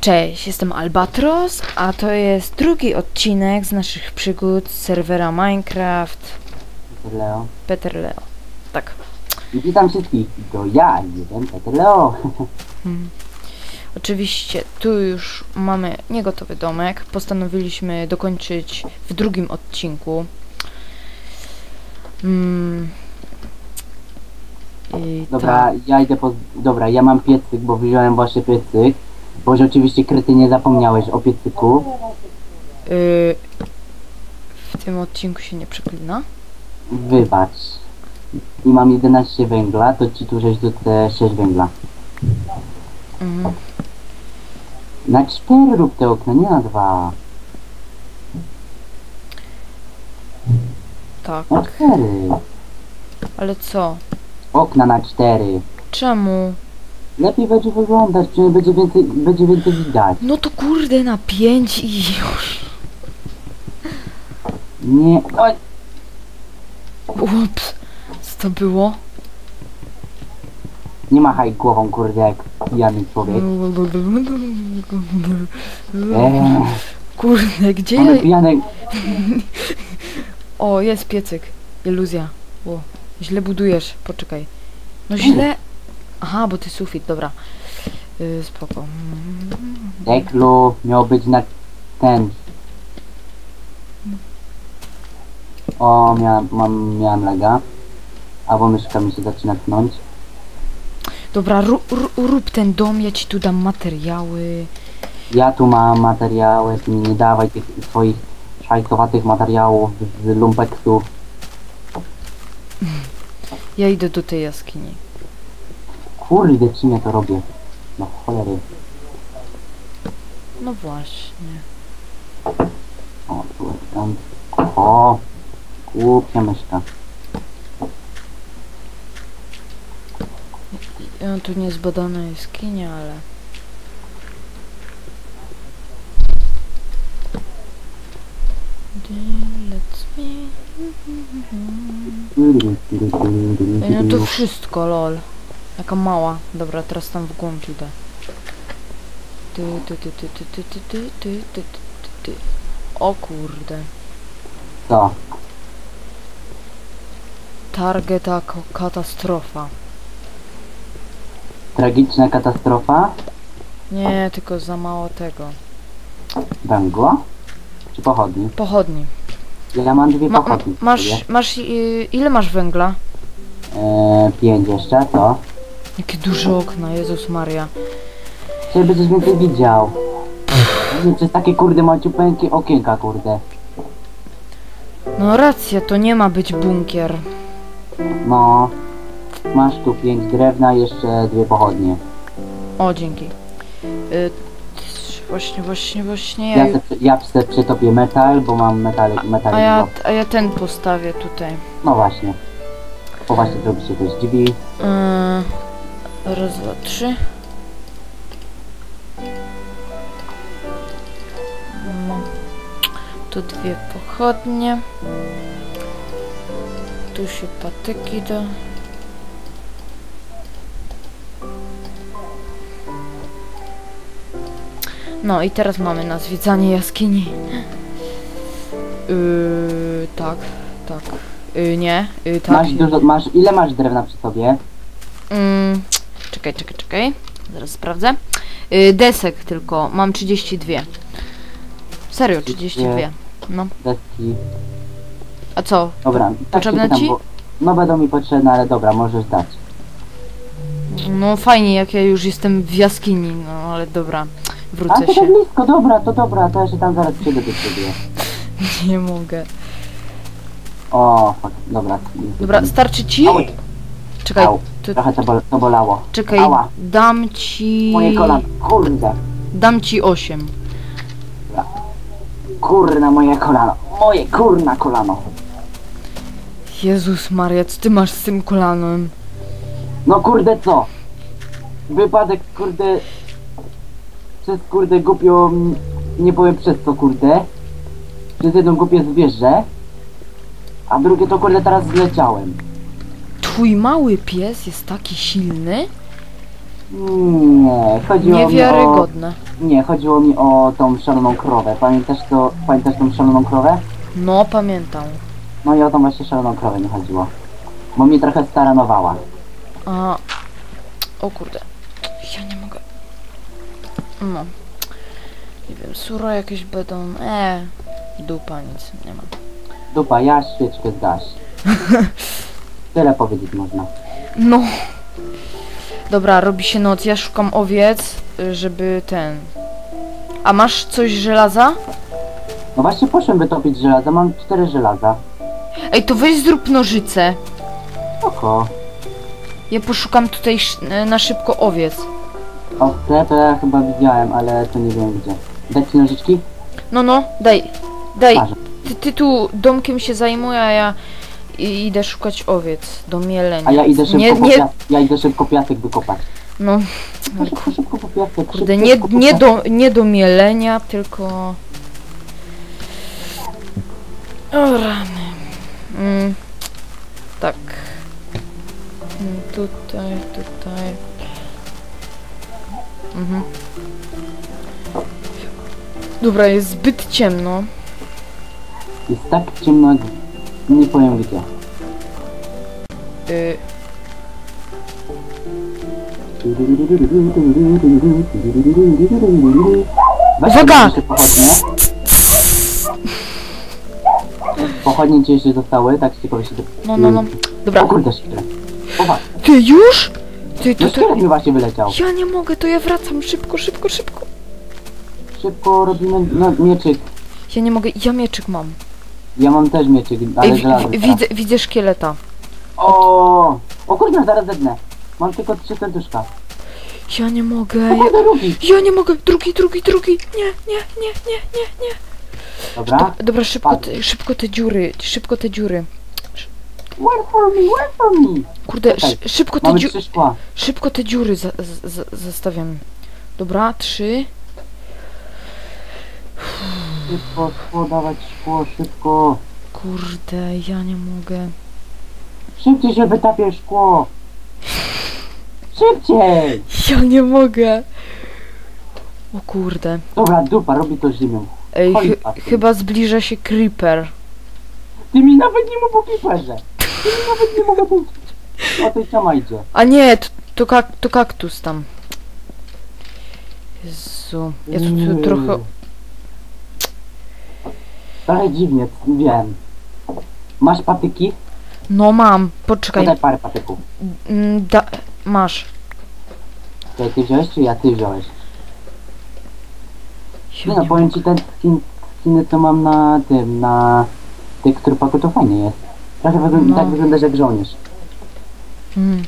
Cześć, jestem Albatros, a to jest drugi odcinek z naszych przygód z serwera Minecraft Leo. Peter Leo. Tak. I witam wszystkich. To ja, jeden Peter Leo. Hmm. Oczywiście tu już mamy niegotowy domek. Postanowiliśmy dokończyć w drugim odcinku. Mm. I Dobra, tak. ja idę po... Dobra, ja mam piecyk, bo wziąłem właśnie piecyk. Bo że oczywiście kryty nie zapomniałeś o piecyku. Y, w tym odcinku się nie przeklina. Wybacz. I mam 11 węgla, to ci tu żeś te 6 węgla. Mhm. Na 4 rób te okna, nie na 2. Tak. Na 4. Ale co? Okna na 4. Czemu? Lepiej będzie wyglądać, przynajmniej będzie więcej, będzie więcej widać. No to kurde na pięć i już. Nie... Oj, Ups. Co to było? nie machaj głową, kurde, jak pijany człowiek. Eee, Kurde, gdzie ja... mamy pijany... O, jest piecyk. Iluzja. O, źle budujesz. Poczekaj. No źle... Aha, bo ty sufit, dobra. Yy, spoko. Deklu miał być na ten. O, miałem, mam, miałem lega. Albo myszka mi się zaczyna tnąć. Dobra, rób ten dom, ja ci tu dam materiały. Ja tu mam materiały, ty mi nie dawaj tych swoich szajkowatych materiałów z lumpeksów. Ja idę do tej jaskini. Kurde, czym ja to robię? No cholery. No właśnie. O, tu jest tam. O, głupia myszka. Ja tu nie zbadana jaskinia, ale... No to wszystko, lol. Jaka mała. Dobra, teraz tam w głąb idę. Ty, ty, ty, ty, ty, ty, ty, ty, ty, ty, ty, ty, ty. O kurde. Co? Targeta ko- katastrofa. Tragiczna katastrofa? Nie, tylko za mało tego. Węgla? Czy pochodni? Pochodni. Ja mam dwie Ma, pochodnie. sobie. masz, masz, y, ile masz węgla? Eee, pięć jeszcze, co? Jakie duże okna, Jezus Maria. Chciałem będziesz więcej widział. Nie, przez takie kurde maciupeńkie okienka, kurde. No racja, to nie ma być bunkier. No. Masz tu pięć drewna jeszcze dwie pochodnie. O, dzięki. Y, właśnie, właśnie, właśnie. Ja, Ja se, ja se przetopię metal, bo mam metal, metal a, ja, a ja ten postawię tutaj. No właśnie. O właśnie zrobi się też drzwi. Yy, raz, dwa, trzy. No. Tu dwie pochodnie. Tu się patyki da. No i teraz mamy na zwiedzanie jaskini. Yy, tak, tak. Yy, nie, yy, tak. Masz dużo, masz, ile masz drewna przy sobie? Mm, czekaj, czekaj, czekaj. Zaraz sprawdzę. Y, desek tylko. Mam 32. Serio, 32. No. Deski. A co? Dobra. tak Potrzebne pytam, ci? bo- No będą mi potrzebne, ale dobra, możesz dać. No fajnie, jak ja już jestem w jaskini, no ale dobra. A Wrócę to tak się. blisko, dobra, to dobra, to ja się tam zaraz przyjdę do ciebie. Nie mogę. O, fuck, dobra. Dobra, starczy ci? Czekaj, au, to, trochę to, bol, to bolało. czekaj, Ała, dam ci... moje kolano, kurde. Dam ci 8. Kurna, moje kolano. Moje kurna kolano. Jezus Maria, co ty masz z tym kolanem? No kurde co? Wypadek kurde... Przez kurde głupią... Nie powiem przez co kurde. Przez jedną głupię zwierzę. A drugie to kurde teraz zleciałem. Twój mały pies jest taki silny? Nie, chodziło mi o... Niewiarygodne. Nie, chodziło mi o tą szaloną krowę. Pamiętasz to, pamiętasz tą szaloną krowę? No, pamiętam. No i o tą właśnie szaloną krowę mi chodziło. Bo mnie trochę staranowała. A. O kurde. Ja nie mogę. No. Nie wiem, suro jakieś będą. E, dupa, nic nie ma. Dupa, ja świeczkę zgaś. Tyle powiedzieć można. No. Dobra, robi się noc. Ja szukam owiec, żeby ten. A masz coś żelaza? No właśnie poszłem wytopić żelaza, mam cztery żelaza. Ej, to weź zrób nożyce. Oko. Ja poszukam tutaj sz- na szybko owiec. O, to ja chyba widziałem, ale to nie wiem gdzie. Dać ci nożyczki? No, no, daj. Daj. Marzę. Ty, ty tu domkiem się zajmuj, a ja i- idę szukać owiec do mielenia. A ja idę szybko, Nie, po, nie, ja idę szybko piasek wykopać. no, Szybko, szybko, po piasek. kurde, nie, nie, do, nie do mielenia, tylko... O rany. Mm, tak. Mm, Tutaj, tutaj. Mhm. Dobra, jest zbyt ciemno. Jest tak ciemno, jak nie powiem gdzie. Y, Weź Uwaga! Pochodnie. Pochodnie ci jeszcze zostały, tak z ciekawości. no, no, no. O Dobra. kurde, szkielet. O was, Ty już? Ty, to, no to... szkielet mi właśnie wyleciał. Ja nie mogę, to ja wracam szybko, szybko, szybko. Szybko robimy no, mieczyk. Ja nie mogę, ja mieczyk mam. Ja mam też mieczyk, ale Ej, żelazo. wi- widzę, widzę szkieleta. O, o kurde, zaraz zednę. Mam tylko trzy serduszka. Ja nie mogę, O ja, kurde, drugi. ja nie mogę. Drugi, drugi, drugi. Nie, nie, nie, nie, nie, nie. Dobra. Dobra, szybko te, szybko te dziury, szybko te dziury. Wait for me, wait for me. Kurde, Czekaj, szy, szybko te Mamy dziury, trzy szkła. szybko te dziury za, z, z, zostawiam. Dobra, trzy. Szybko, szkło, dawać szkło, szybko. Kurde, ja nie mogę. Szybciej się wytapie szkło. Szybciej. Ja nie mogę. O kurde. Dobra, dupa, robi to ziemią. Ej, Chodź, patrz. chyba zbliża się creeper. Ty mi nawet nie mów o piperze. Ty mi nawet nie mów o tym... O tej sama idzie. A nie, to, to, kak, to kaktus tam. Jezu, ja tu, tu trochę... Trochę dziwnie, wiem. Masz patyki? No mam, poczekaj. Podaj parę patyków. Mm, Da, masz. Ty, ty wziąłeś, czy ja ty wziąłeś? Nie no, powiem ci, ten skin, skiny co mam na tym, na teksturpaku to fajnie jest. Trochę wygląda, No. tak wyglądasz jak żołnierz. Mm.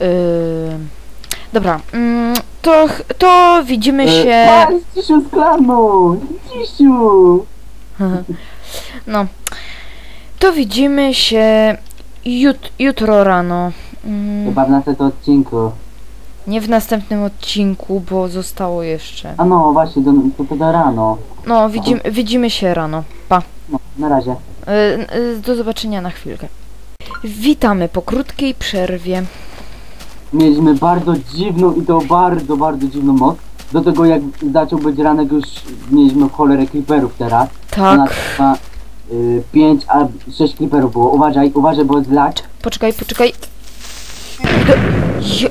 Yy, dobra, mm, to, to widzimy E, się... Patrz, Cisiu z klanu! Cisiu! No. To widzimy się jut, jutro rano. Mm, Chyba w następnym odcinku. nie w następnym odcinku, bo zostało jeszcze. A no, właśnie, do, to, to do rano. No, widzimy, widzimy się rano. Pa. No, na razie. Y, y, Do zobaczenia na chwilkę. Witamy po krótkiej przerwie. Mieliśmy bardzo dziwną i to bardzo, bardzo dziwną noc. Do tego jak zaczął być ranek już mieliśmy cholerę creeperów teraz. Tak. Ponad chyba, y, 5 a 6 creeperów było. Uważaj, uważaj, bo jest lag. Poczekaj, poczekaj. Do... Je...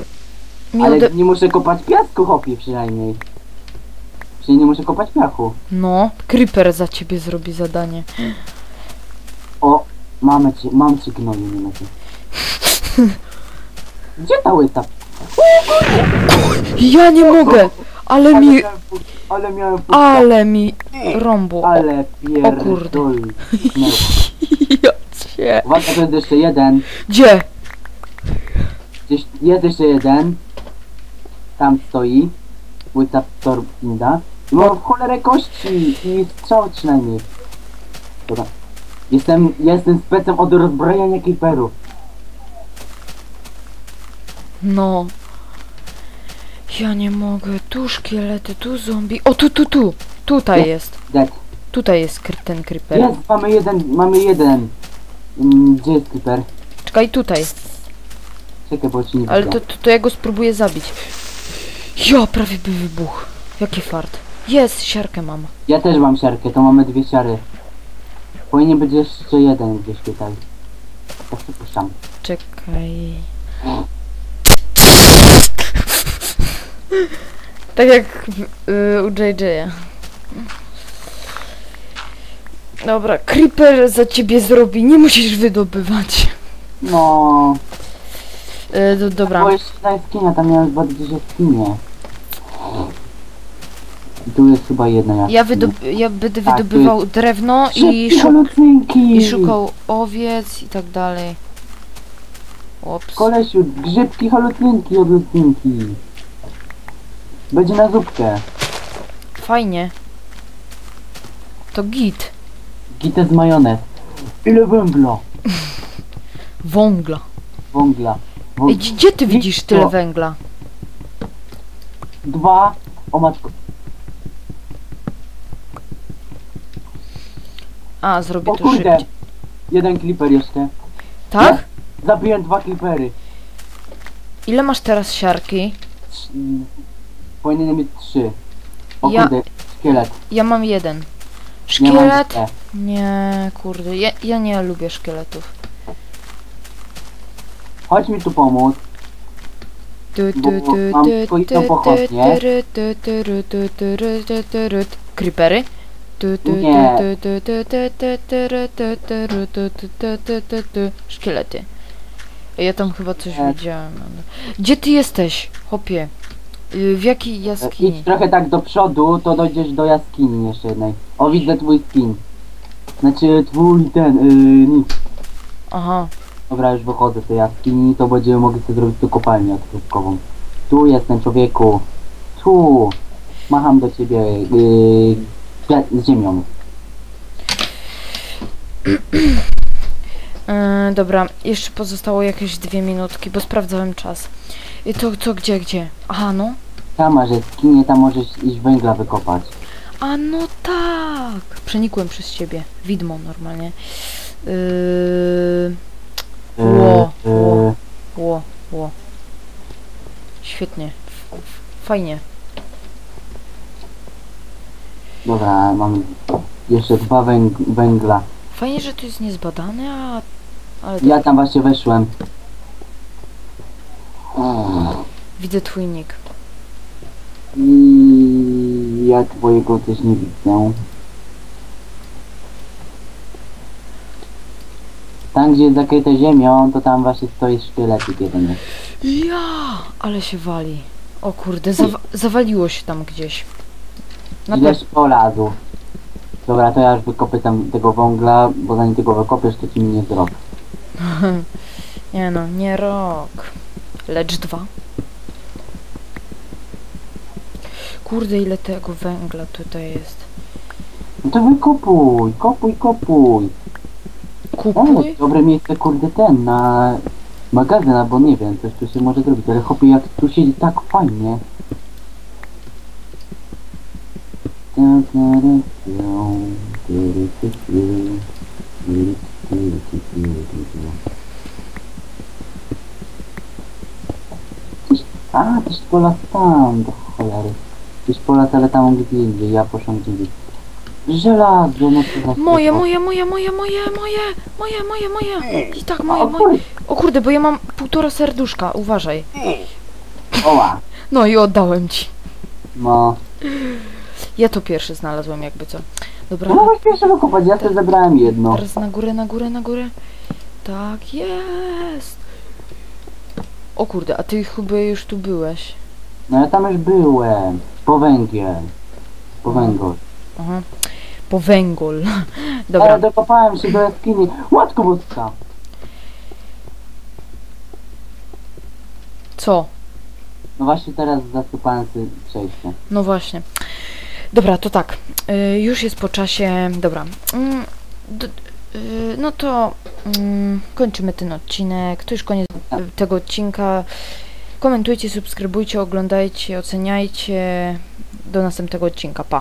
Mi Ale ode... nie muszę kopać piasku, hopi przynajmniej. Czyli nie muszę kopać piachu. No, Creeper za ciebie zrobi zadanie. O, mamy ci, mam ci gnoju, nie macie. Gdzie ta łyta? Ja nie mogę! Ale mi... miałem, pu- ale miałem puszka. Ale mi... Rąbu. Ale kurde. pierdol. Ja cię... Uwaga, to jest jeszcze jeden. Gdzie? Gdzieś jest jeszcze jeden. Tam stoi. Łyta Torbinda. I mam w cholerę kości i strzał przynajmniej. Dobra. Jestem, jestem specem od rozbrojenia creeperów. No. Ja nie mogę. Tu szkielety, tu zombie. O, tu, tu, tu. Tutaj Nie. jest. Dead. Tutaj jest ten creeper. Jest, mamy jeden, mamy jeden. Mm, Gdzie jest creeper? Czekaj, tutaj. Czekaj, bo ci nie Ale widzę. to, to, to ja go spróbuję zabić. Jo, prawie by wybuch. Jaki fart. Jest, siarkę mam. Ja też mam siarkę, to mamy dwie siary. Powinien być jeszcze jeden gdzieś tutaj. Tak przypuszczam. Czekaj. Tak jak y, u JJ. Dobra, Creeper za ciebie zrobi, nie musisz wydobywać. No, Y, do, dobra, bo jeszcze ta jaskinia, tam miałem chyba gdzieś jaskinie. I tu jest chyba jedna jaskinia. ja, wydob ja będę Tak, wydobywał drewno i, Szybki szu halutynki! i szukał owiec i tak dalej. Ops. Kolesiu, grzybki, halutynki, odlutynki. Będzie na zupkę. Fajnie. To git. Gitę z majonez. Ile węgla? Wągla. Węgla. Wą- Ej, gdzie- ty widzisz tyle węgla? Dwa. O matko. A, zrobię O to kurde. szybciej. Jeden kliper jeszcze. Tak? Zabiłem dwa klipery. Ile masz teraz siarki? Trz- Powinienem mieć trzy. O Ja- kurde, szkielet. Ja mam jeden. Nie mam Szkielet? Nie, kurde, ja, ja nie lubię szkieletów. Chodź mi tu pomóc. Tu, tu, Bo tu, mam tu, tylko tu, jedną tu, pochodnię. tyry, tu, tyry, tu, tyry, tu, tyry. Creepery? Tu, tu, Nie. tu, tu, tu, tu, tu, tyry, tu, tyry, tu, tu, tu, tu, tu, tu. Szkielety. Ja tam chyba coś Nie. widziałem. ale- Gdzie ty jesteś, hopie? Y, W jakiej jaskini? Idź trochę tak do przodu, to dojdziesz do jaskini jeszcze jednej. O, widzę twój skin. Znaczy twój ten, yy, nick. Aha, Dobra, już wychodzę z tej jaskini, to będziemy mogli sobie zrobić tu kopalnię odkrywkową. Tu jestem, człowieku. Tu. Macham do ciebie yy, ziemią. Yy, dobra, jeszcze pozostało jakieś dwie minutki, bo sprawdzałem czas. I to co, gdzie, gdzie? Aha, no. Tam masz jaskinię, tam możesz iść węgla wykopać. A no tak! Przenikłem przez ciebie. Widmo normalnie. Yy, Ło, ło. ło, ło. Świetnie. Fajnie. dobra, mam jeszcze dwa węg węgla. Fajnie, że to jest niezbadane, a... Ale Ja tam właśnie weszłem. Mm. widzę twój nick. I ja twojego też nie widzę. Tam gdzie jest zakryte ziemią, to tam właśnie stoi szkieletik jeden. Ja! Ale się wali. O kurde, zawa zawaliło się tam gdzieś. Na pewno. polazł. Dobra, to ja już wykopię tam tego węgla, bo zanim tego wykopiesz, to ci minie wzrok. Nie no, nie rok. Lecz dwa. Kurde, ile tego węgla tutaj jest. No to wykopuj, kopuj, kopuj. O, Kupuj? dobre miejsce, kurde, ten, na magazyn, albo nie wiem, coś tu się może zrobić, ale chłopie, jak tu siedzi tak fajnie. Gdzieś- A, też pola tam, do cholery. Gdzieś pola, ale tam gdzie indziej, ja poszłam gdzie indziej. Żelazo, no to za Moje, moje, moje, moje, moje, moje, moje, moje, moje. I tak, moje, moje. O kurde, bo ja mam półtora serduszka, uważaj. oła. No i oddałem ci. No. Ja to pierwszy znalazłem, jakby co. Dobra, No mogłeś pierwsze wykopać, ja też zebrałem jedno. teraz na górę, na górę, na górę. Tak jest. O kurde, a ty chyba już tu byłeś. No ja tam już byłem. Po węgiel. Po węgol. Aha. Po węgol. Dobra. Dobra. Ale dokopałem się do jaskini. Matko boska. Co? No właśnie teraz zasypałem sobie przejście. No właśnie. Dobra, to tak. Y, już jest po czasie. Dobra. Mm, y, no to mm, kończymy ten odcinek. To już koniec tego odcinka. Komentujcie, subskrybujcie, oglądajcie, oceniajcie. Do następnego odcinka. Pa.